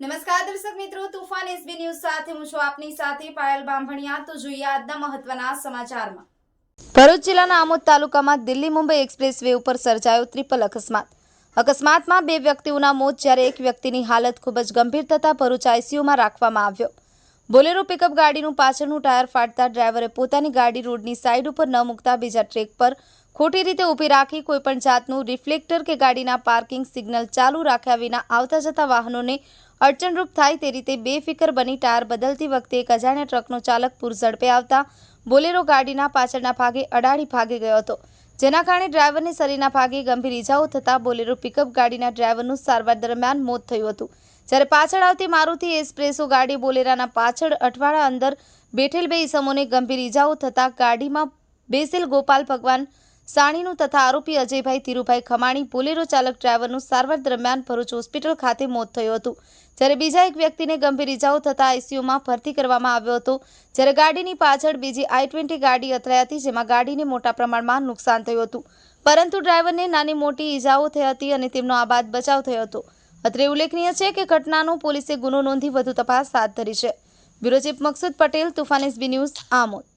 નમસ્કાર દર્શક મિત્રો, તુફાન એસબી ન્યૂઝ સાથે હું છું આપની સાથે પાયલ બાંભણિયા. તો જોઈએ આજના મહત્વના સમાચારમાં. ભરૂચ જિલ્લાના આમોદ તાલુકામાં દિલ્હી મુંબઈ એક્સપ્રેસ વે ઉપર સર્જાયો ટ્રિપલ અકસ્માત. અકસ્માતમાં બે વ્યક્તિઓના મોત જ્યારે એક વ્યક્તિની હાલત ખૂબ જ ગંભીર થતાં ભરૂચ આઈસીયુમાં રાખવામાં આવ્યો. બોલેરો પિકઅપ ગાડીનું પાછળનું ટાયર ફાટતા ડ્રાઈવરે પોતાની ગાડી રોડની સાઈડ ઉપર ન મૂકતા બીજા ટ્રેક પર ખોટી રીતે ઊભી રાખી કોઈપણ જાતનું રિફ્લેક્ટર કે ગાડીના પાર્કિંગ સિગ્નલ ચાલુ રાખ્યા વિના આવતા જતા વાહનોને અડચણરૂપ થાય તે રીતે બેફિકર બની ટાયર બદલતી વખતે એક અજાણ્યા ટ્રકનો ચાલક પૂર ઝડપે આવતા બોલેરો ગાડીના પાછળના ભાગે અડાડી ભાગી ગયો હતો. જેના કારણે ડ્રાઈવરને શરીરના ભાગે ગંભીર ઈજાઓ થતાં બોલેરો પિકઅપ ગાડીના ડ્રાઈવરનું સારવાર દરમિયાન મોત થયું હતું. જ્યારે પાછળ આવતી મારુતિ એસ્પ્રેસો ગાડી બોલેરાના પાછળ અઠવાડા અંદર બેઠેલ બે ઈસમોને ગંભીર ઈજાઓ થતાં ગાડીમાં બેસેલ ગોપાલ ભગવાન સાણીનું તથા આરોપી અજયભાઈ ધીરુભાઈ ખમાણી, બોલેરો ચાલક ડ્રાઈવરનું સારવાર દરમિયાન ભરૂચ હોસ્પિટલ ખાતે મોત થયું હતું. જ્યારે બીજા એક વ્યક્તિને ગંભીર ઈજાઓ થતાં આઈસીયુમાં ભરતી કરવામાં આવ્યો હતો, જ્યારે ગાડીની પાછળ બીજી આઈ ટ્વેન્ટી ગાડી અથડાઈ હતી, જેમાં ગાડીને મોટા પ્રમાણમાં નુકસાન થયું હતું. પરંતુ ડ્રાઈવરને નાની મોટી ઈજાઓ થઈ હતી અને તેમનો આબાદ બચાવ થયો હતો. અત્રે ઉલ્લેખનીય છે કે ઘટનાનો પોલીસે ગુનો નોંધી વધુ તપાસ હાથ ધરી છે. Bureau chief Maqsood Patel, Tufan SB news, Amod.